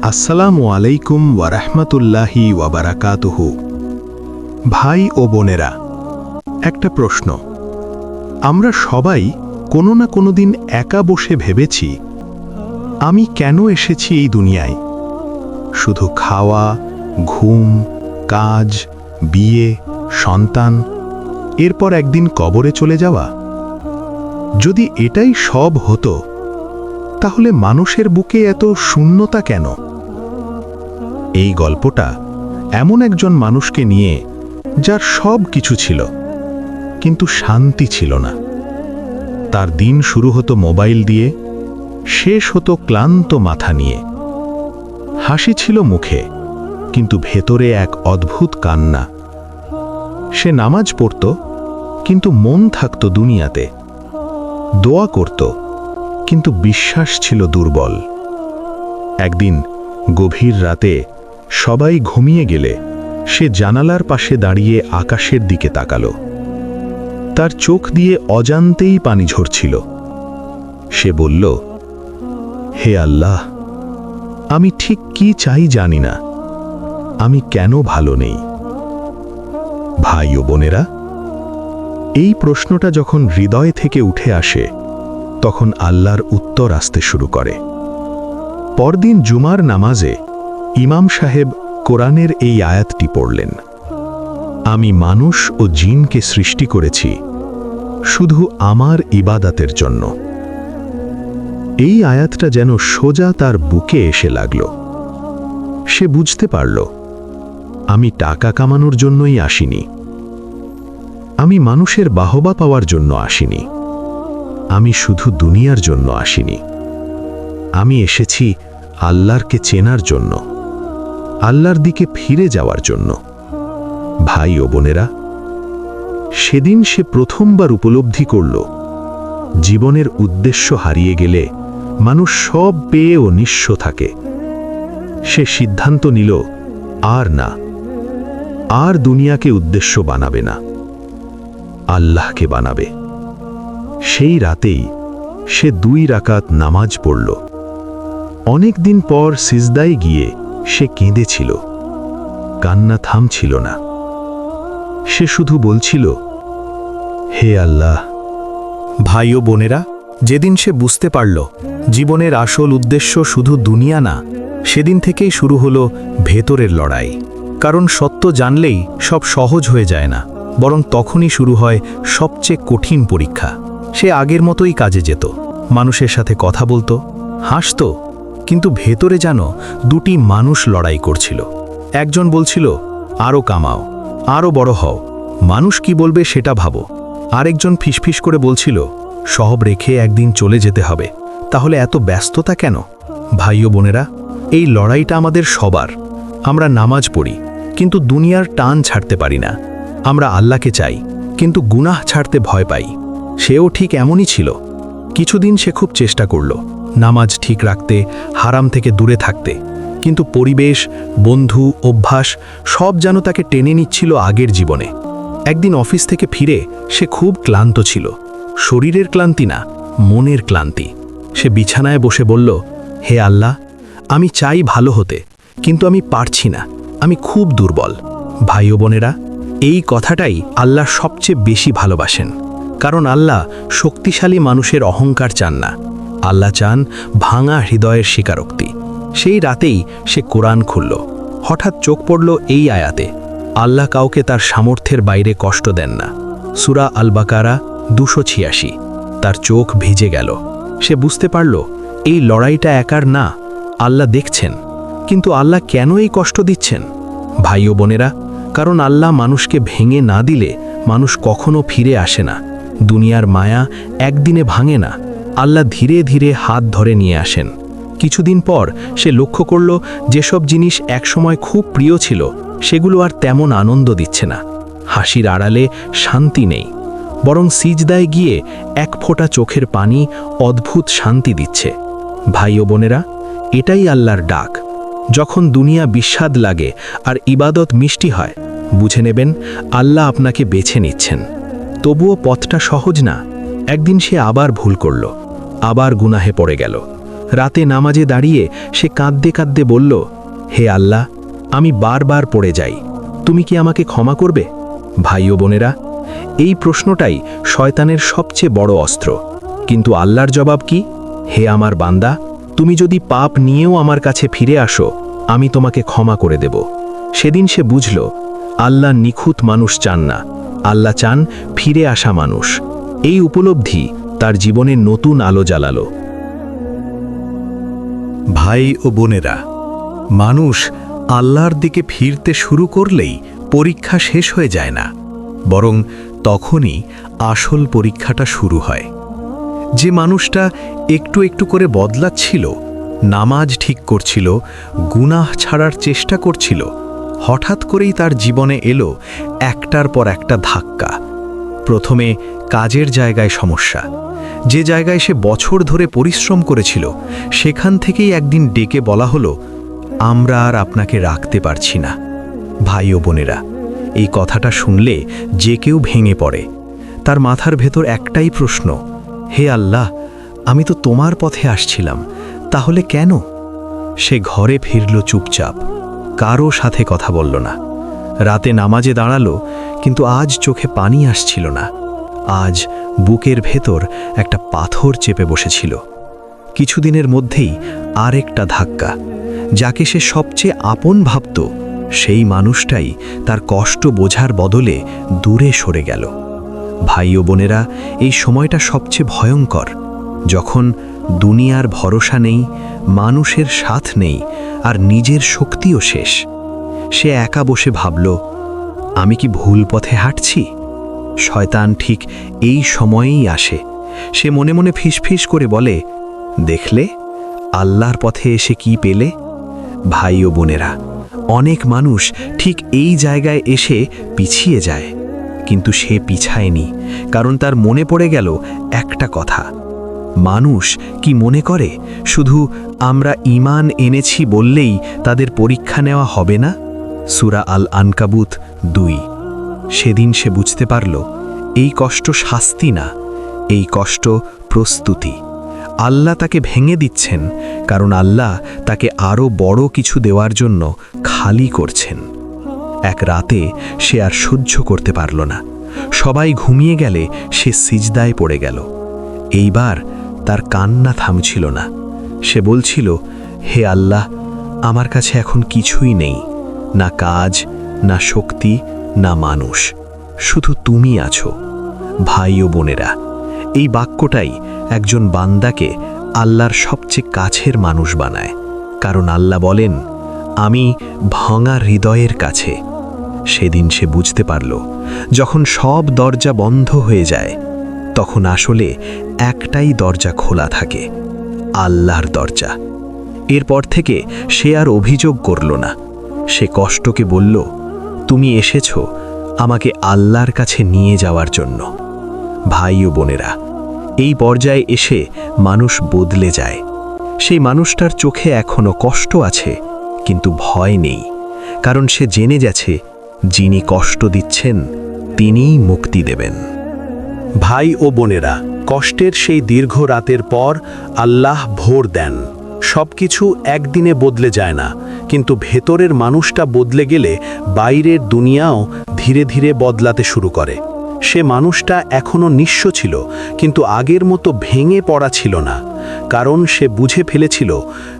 আসসালামু আলাইকুম ওয়ারাহমাতুল্লাহি ওয়াবারাকাতুহু ভাই ও বোনেরা, একটা প্রশ্ন। আমরা সবাই কোনো না কোনো দিন একা বসে ভেবেছি, আমি কেন এসেছি এই দুনিয়ায়? শুধু খাওয়া, ঘুম, কাজ, বিয়ে, সন্তান, এরপর একদিন কবরে চলে যাওয়া? যদি এটাই সব হতো তাহলে মানুষের বুকে এত শূন্যতা কেন? এই গল্পটা এমন একজন মানুষকে নিয়ে যার সব কিছু ছিল, কিন্তু শান্তি ছিল না। তার দিন শুরু হতো মোবাইল দিয়ে, শেষ হতো ক্লান্ত মাথা নিয়ে। হাসি ছিল মুখে, কিন্তু ভেতরে এক অদ্ভুত কান্না। সে নামাজ পড়ত, কিন্তু মন থাকত দুনিয়াতে। দোয়া করত কিন্তু বিশ্বাস ছিল দুর্বল। একদিন গভীর রাতে সবাই ঘুমিয়ে গেলে সে জানালার পাশে দাঁড়িয়ে আকাশের দিকে তাকালো। তার চোখ দিয়ে অজান্তেই পানি ঝরছিল। সে বলল, হে আল্লাহ, আমি ঠিক কি চাই জানি না। আমি কেন ভালো নেই? ভাই ও বোনেরা, এই প্রশ্নটা যখন হৃদয় থেকে উঠে আসে তখন আল্লাহর উত্তর আসতে শুরু করে। পরদিন জুমার নামাজে ইমাম সাহেব কোরআনের এই আয়াতটি পড়লেন। আমি মানুষ ও জিনকে সৃষ্টি করেছি, শুধু আমার ইবাদাতের জন্য। এই আয়াতটা যেন সোজা তার বুকে এসে লাগল। সে বুঝতে পারল, আমি টাকা কামানোর জন্যই আসিনি। আমি মানুষের বাহবা পাওয়ার জন্য আসিনি। আমি শুধু দুনিয়ার জন্য আসিনি। আমি এসেছি আল্লাহরকে চেনার জন্য, আল্লাহর দিকে ফিরে যাওয়ার জন্য। ভাই ও বোনেরা, সেদিন সে প্রথমবার উপলব্ধি করল, জীবনের উদ্দেশ্য হারিয়ে গেলে মানুষ সব পেয়েও নিঃস্ব থাকে। সে সিদ্ধান্ত নিল, আর না, আর দুনিয়াকে উদ্দেশ্য বানাবে না, আল্লাহকে বানাবে। সেই রাতেই সে দুই রাকাত নামাজ পড়ল। অনেক দিন পর সিজদায় গিয়ে সে কেঁদেছিল। কান্না থামছিল না। সে শুধু বলছিল, হে আল্লাহ, ভাই ও বোনেরা, যেদিন সে বুঝতে পারল জীবনের আসল উদ্দেশ্য শুধু দুনিয়া না, সেদিন থেকেই শুরু হলো ভেতরের লড়াই। কারণ সত্য জানলেই সব সহজ হয়ে যায় না, বরং তখনই শুরু হয় সবচেয়ে কঠিন পরীক্ষা। সে আগের মতোই কাজে যেত। মানুষের সাথে কথা বলতো, হাসত, কিন্তু ভেতরে যেন দুটি মানুষ লড়াই করছিল। একজন বলছিল আরও কামাও আরও বড় হও, মানুষ কি বলবে সেটা ভাবো। আরেকজন ফিসফিস করে বলছিল, সব রেখে একদিন চলে যেতে হবে, তাহলে এত ব্যস্ততা কেন? ভাই ও বোনেরা, এই লড়াইটা আমাদের সবার, আমরা নামাজ পড়ি, কিন্তু দুনিয়ার টান ছাড়তে পারি না। আমরা আল্লাহকে চাই, কিন্তু গুনাহ ছাড়তে ভয় পাই। সেও ঠিক এমনই ছিল। কিছুদিন সে খুব চেষ্টা করল, নামাজ ঠিক রাখতে, হারাম থেকে দূরে থাকতে। কিন্তু পরিবেশ, বন্ধু, অভ্যাস সব যেন তাকে টেনে নিচ্ছিল আগের জীবনে। একদিন অফিস থেকে ফিরে সে খুব ক্লান্ত ছিল। শরীরের ক্লান্তি না, মনের ক্লান্তি। সে বিছানায় বসে বলল, হে আল্লাহ, আমি চাই ভালো হতে, কিন্তু আমি পারছি না, আমি খুব দুর্বল। ভাই বোনেরা, এই কথাটাই আল্লাহ সবচেয়ে বেশি ভালোবাসেন। কারণ আল্লাহ শক্তিশালী মানুষের অহংকার চান না। আল্লাহ চান ভাঙা হৃদয়ের স্বীকারোক্তি। সেই রাতেই সে কোরআন খুলল। হঠাৎ চোখ পড়ল এই আয়াতে, আল্লাহ কাউকে তার সামর্থ্যের বাইরে কষ্ট দেন না। সুরা আল বাকারা দুশো ছিয়াশি। তার চোখ ভিজে গেল। সে বুঝতে পারল, এই লড়াইটা একার না, আল্লাহ দেখছেন। কিন্তু আল্লাহ কেন এই কষ্ট দিচ্ছেন? ভাই ও বোনেরা, কারণ আল্লাহ মানুষকে ভেঙে না দিলে মানুষ কখনো ফিরে আসে না। দুনিয়ার মায়া একদিনে ভাঙে না। আল্লাহ ধীরে ধীরে হাত ধরে নিয়ে আসেন। কিছুদিন পর সে লক্ষ্য করল, যেসব জিনিস একসময় খুব প্রিয় ছিল, সেগুলো আর তেমন আনন্দ দিচ্ছে না। হাসির আড়ালে শান্তি নেই। বরং সিজদায় গিয়ে এক ফোঁটা চোখের পানি অদ্ভুত শান্তি দিচ্ছে। ভাই ও বোনেরা, এটাই আল্লাহর ডাক। যখন দুনিয়া বিস্বাদ লাগে আর ইবাদত মিষ্টি হয়, বুঝে নেবেন, আল্লাহ আপনাকে বেছে নিচ্ছেন। তবুও পথটা সহজ না, একদিন সে আবার ভুল করল, আবার গুনাহে পড়ে গেল। রাতে নামাজে দাঁড়িয়ে সে কাঁদতে কাঁদতে বলল, হে আল্লাহ, আমি বারবার পড়ে যাই, তুমি কি আমাকে ক্ষমা করবে? ভাই ও বোনেরা, এই প্রশ্নটাই শয়তানের সবচেয়ে বড় অস্ত্র। কিন্তু আল্লাহর জবাব কি? হে আমার বান্দা, তুমি যদি পাপ নিয়েও আমার কাছে ফিরে আসো, আমি তোমাকে ক্ষমা করে দেব। সেদিন সে বুঝল, আল্লাহ নিখুঁত মানুষ চান না। আল্লাহ চান ফিরে আসা মানুষ। এই উপলব্ধি তার জীবনে নতুন আলো জ্বালালো। ভাই ও বোনেরা, মানুষ আল্লাহর দিকে ফিরতে শুরু করলেই পরীক্ষা শেষ হয়ে যায় না, বরং তখনই আসল পরীক্ষাটা শুরু হয়। যে মানুষটা একটু একটু করে বদলাচ্ছিল, নামাজ ঠিক করছিল, গুনাহ ছাড়ার চেষ্টা করছিল হঠাৎ করেই তার জীবনে এলো একটার পর একটা ধাক্কা। প্রথমে কাজের জায়গায় সমস্যা। যে জায়গায় সে বছর ধরে পরিশ্রম করেছিল, সেখান থেকেই একদিন ডেকে বলা হলো, আমরা আর আপনাকে রাখতে পারছি না, ভাই ও বোনেরা। এই কথাটা শুনলে যে কেউ ভেঙে পড়ে। তার মাথার ভেতর একটাই প্রশ্ন, হে আল্লাহ, আমি তো তোমার পথে আসছিলাম, তাহলে কেন? সে ঘরে ফিরল চুপচাপ। কারও সাথে কথা বলল না। রাতে নামাজে দাঁড়াল, কিন্তু আজ চোখে পানি আসছিল না। আজ বুকের ভেতর একটা পাথর চেপে বসেছিল। কিছুদিনের মধ্যেই আরেকটা ধাক্কা, যাকে সে সবচেয়ে আপন ভাবত, সেই মানুষটাই তার কষ্ট বোঝার বদলে দূরে সরে গেল। ভাই ও বোনেরা, এই সময়টা সবচেয়ে ভয়ঙ্কর, যখন দুনিয়ার ভরসা নেই, মানুষের সাথ নেই, আর নিজের শক্তিও শেষ। সে একা বসে ভাবল, আমি কি ভুল পথে হাঁটছি? শয়তান ঠিক এই সময়েই আসে। সে মনে মনে ফিসফিস করে বলে, দেখলে, আল্লাহর পথে এসে কি পেলে? ভাই ও বোনেরা, অনেক মানুষ ঠিক এই জায়গায় এসে পিছিয়ে যায়, কিন্তু সে পিছায়নি, কারণ তার মনে পড়ে গেল একটা কথা। মানুষ কি মনে করে? শুধু আমরা ইমান এনেছি বললেই তাদের পরীক্ষা নেওয়া হবে না? সুরা আল আনকাবুত দুই। সেদিন সে বুঝতে পারল, এই কষ্ট শাস্তি না, এই কষ্ট প্রস্তুতি। আল্লাহ তাকে ভেঙে দিচ্ছেন, কারণ আল্লাহ তাকে আরও বড় কিছু দেওয়ার জন্য খালি করছেন। এক রাতে সে আর সহ্য করতে পারল না। সবাই ঘুমিয়ে গেলে সে সিজদায় পড়ে গেল। এইবার তার কান্না থামছিল না। সে বলছিল, হে আল্লাহ, আমার কাছে এখন কিছুই নেই, না কাজ, না শক্তি, না মানুষ। শুধু তুমি আছো, ভাই ও বোনেরা। এই বাক্যটাই একজন বান্দাকে আল্লাহর সবচেয়ে কাছের মানুষ বানায়। কারণ আল্লাহ বলেন, আমি ভাঙা হৃদয়ের কাছে। সেদিন সে বুঝতে পারল, যখন সব দরজা বন্ধ হয়ে যায় তখন আসলে একটাই দরজা খোলা থাকে, আল্লাহর দরজা। এরপর থেকে সে আর অভিযোগ করল না। সে কষ্টকে বলল, তুমি এসেছ আমাকে আল্লাহর কাছে নিয়ে যাওয়ার জন্য। ভাই ও বোনেরা, এই পর্যায়ে এসে মানুষ বদলে যায়। সেই মানুষটার চোখে এখনও কষ্ট আছে, কিন্তু ভয় নেই, কারণ সে জেনে গেছে, যিনি কষ্ট দিচ্ছেন, তিনিই মুক্তি দেবেন। ভাই ও বোনেরা, কষ্টের সেই দীর্ঘ রাতের পর আল্লাহ ভোর দেন। সবকিছু একদিনে বদলে যায় না, কিন্তু ভেতরের মানুষটা বদলে গেলে বাইরের দুনিয়াও ধীরে ধীরে বদলাতে শুরু করে। সে মানুষটা এখনও নিঃস্ব ছিল, কিন্তু আগের মতো ভেঙে পড়া ছিল না, কারণ সে বুঝে ফেলেছিল,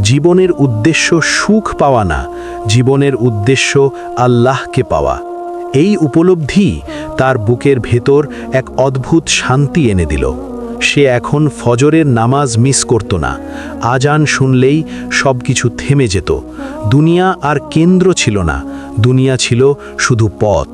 জীবনের উদ্দেশ্য সুখ পাওয়া না, জীবনের উদ্দেশ্য আল্লাহকে পাওয়া। এই উপলব্ধি তার বুকের ভেতর এক অদ্ভুত শান্তি এনে দিল। সে এখন ফজরের নামাজ মিস করত না। আজান শুনলেই সব কিছু থেমে যেত। দুনিয়া আর কেন্দ্র ছিল না। দুনিয়া ছিল শুধু পথ।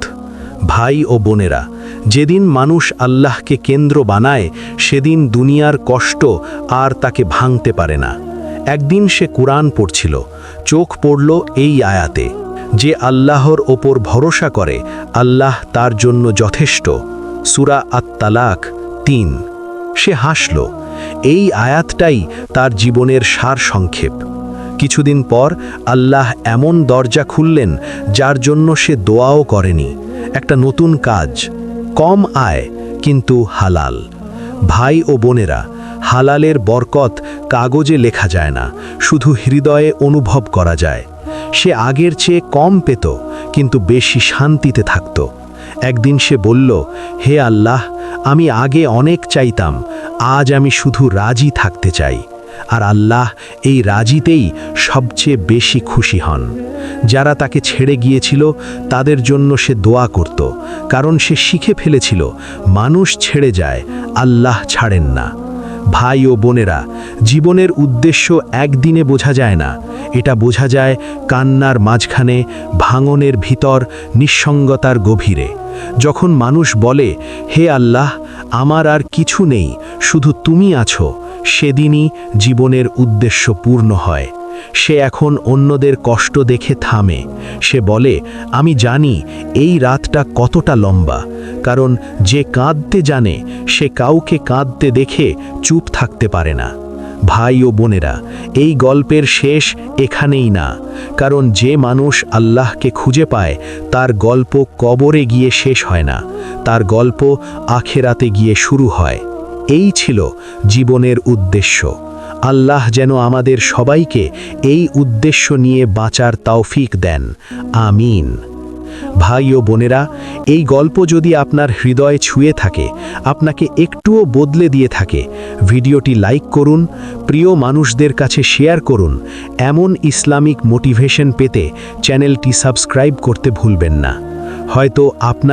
ভাই ও বোনেরা, যেদিন মানুষ আল্লাহকে কেন্দ্র বানায়, সেদিন দুনিয়ার কষ্ট আর তাকে ভাঙতে পারে না। একদিন সে কুরআন পড়ছিল। চোখ পড়ল এই আয়াতে। যে আল্লাহর ওপর ভরসা করে, আল্লাহ তার জন্য যথেষ্ট। সুরা আত্মালাক তিন। সে হাসল। এই আয়াতটাই তার জীবনের সার সংক্ষেপ। কিছুদিন পর আল্লাহ এমন দরজা খুললেন, যার জন্য সে দোয়াও করেনি। একটা নতুন কাজ। কম আয়, কিন্তু হালাল। ভাই ও বোনেরা, হালালের বরকত কাগজে লেখা যায় না, শুধু হৃদয়ে অনুভব করা যায়। সে আগের চেয়ে কম পেত, কিন্তু বেশি শান্তিতে থাকত। একদিন সে বলল, হে আল্লাহ, আমি আগে অনেক চাইতাম, আজ আমি শুধু রাজি থাকতে চাই। আর আল্লাহ এই রাজিতেই সবচেয়ে বেশি খুশি হন। যারা তাকে ছেড়ে গিয়েছিল, তাদের জন্য সে দোয়া করত, কারণ সে শিখে ফেলেছিল, মানুষ ছেড়ে যায়, আল্লাহ ছাড়েন না। ভাই ও বোনেরা, জীবনের উদ্দেশ্য একদিনে বোঝা যায় না। এটা বোঝা যায় কান্নার মাঝখানে, ভাঙনের ভিতর, নিঃসঙ্গতার গভীরে। যখন মানুষ বলে, হে আল্লাহ, আমার আর কিছু নেই, শুধু তুমি আছো, সেদিনই জীবনের উদ্দেশ্য পূর্ণ হয়। সে এখন অন্যদের কষ্ট দেখে থামে। সে বলে, আমি জানি এই রাতটা কতটা লম্বা কারণ যে কাঁদতে জানে, সে কাউকে কাঁদতে দেখে চুপ থাকতে পারে না। ভাই ও বোনেরা, এই গল্পের শেষ এখানেই না, কারণ যে মানুষ আল্লাহকে খুঁজে পায়, তার গল্প কবরে গিয়ে শেষ হয় না, তার গল্প আখেরাতে গিয়ে শুরু হয়। এই ছিল জীবনের উদ্দেশ্য। আল্লাহ যেন আমাদের সবাইকে এই উদ্দেশ্য নিয়ে বাঁচার তৌফিক দেন। আমিন। ভাই ও বোনেরা, এই গল্প যদি আপনার হৃদয়ে ছুঁয়ে থাকে, আপনাকে একটুও বদলে দিয়ে থাকে, ভিডিওটি লাইক করুন, প্রিয় মানুষদের কাছে শেয়ার করুন, এমন ইসলামিক মোটিভেশন পেতে চ্যানেলটি সাবস্ক্রাইব করতে ভুলবেন না। হয়তো আপনার